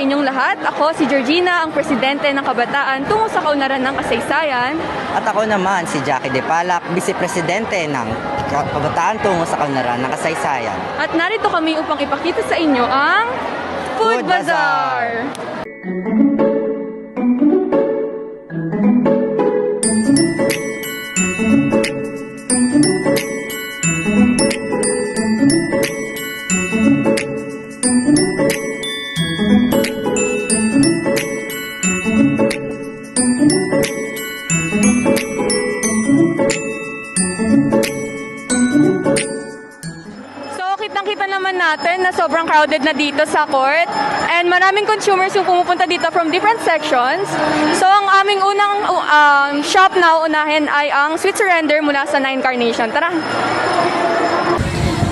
inyong lahat. Ako si Georgina, ang presidente ng kabataan tungo sa kaunlaran ng kasaysayan. At ako naman, si Jackie De Palak, Vice Presidente ng Kabataan tungo sa Kanlaran ng Kasaysayan. At narito kami upang ipakita sa inyo ang Food Food Bazaar! Bazaar! Kitang-kita naman natin na sobrang crowded na dito sa court. And maraming consumers yung pumupunta dito from different sections. So, ang aming unang um, shop na unahin ay ang Sweet Surrender mula sa Nine Carnation. Tara!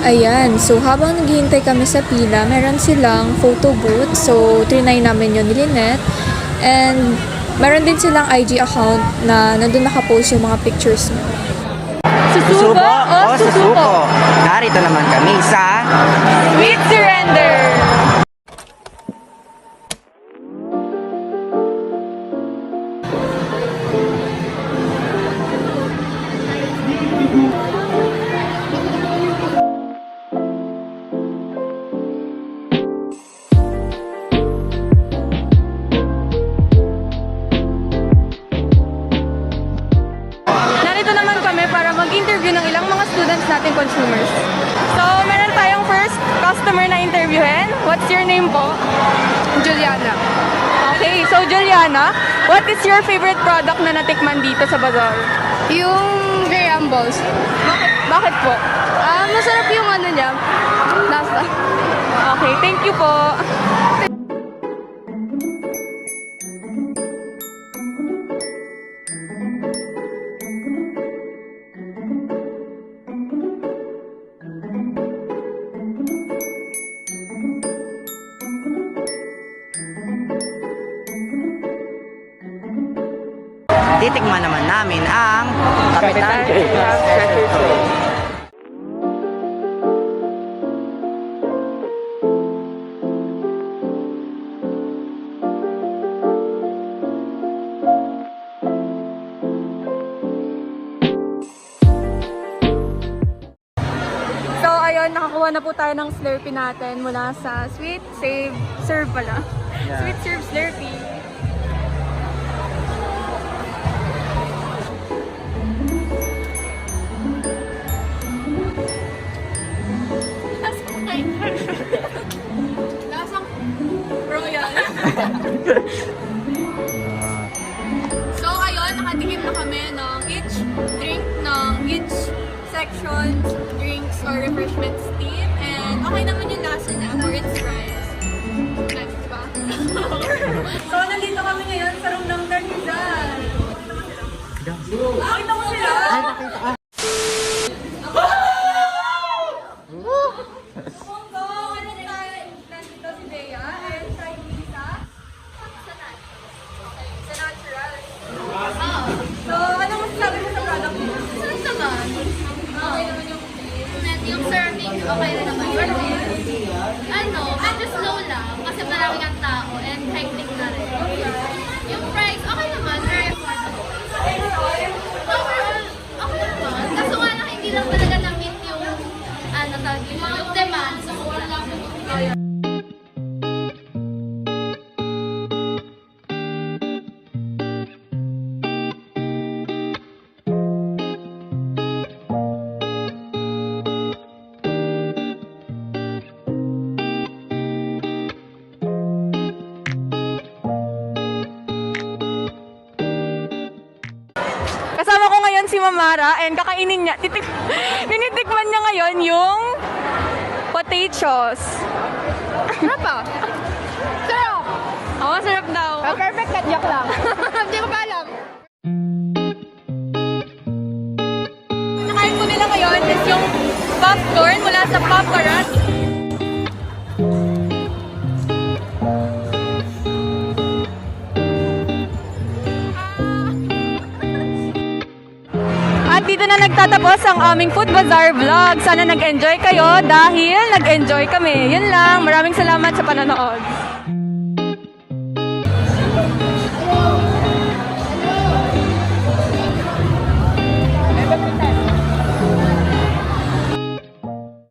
Ayan, so habang naghihintay kami sa pila, meron silang photo booth. So, trinay namin yun ni Lynette. And meron din silang IG account na nandun nakapost yung mga pictures mo. Susubo o susuko? Narito naman kami sa mag-interview ng ilang mga students natin consumers. So, meron tayong first customer na interviewin. What's your name po? Juliana. Okay, so Juliana, what is your favorite product na natikman dito sa bazaar? Yung Grambles. Bakit, bakit po? Ah, masarap yung ano niya. Nasa. Okay, thank you po. Titikman naman namin ang Kapitan So, ayun, nakakuha na po tayo ng Slurpee natin mula sa Sweet Save Serve pala. Yeah. Sweet Serve Slurpee. So, ayun, nakatikim na kami ng each drink ng each section, drinks or refreshments team. And okay naman yung lasa niya for its price. Nice ba? so, yung serving, okay na naman. Pero, ano, medyo slow lang kasi maraming ang tao and hectic si Mamara and kakainin niya, titik, ninitikman niya ngayon yung potatoes. Sarap ah. Sarap. Oo, sarap daw. perfect cut joke lang. Hindi ko pa alam. Nakain ko nila ngayon is yung popcorn mula sa Popcorn. Dito na nagtatapos ang aming Food Bazaar vlog. Sana nag-enjoy kayo dahil nag-enjoy kami. Yun lang. Maraming salamat sa panonood.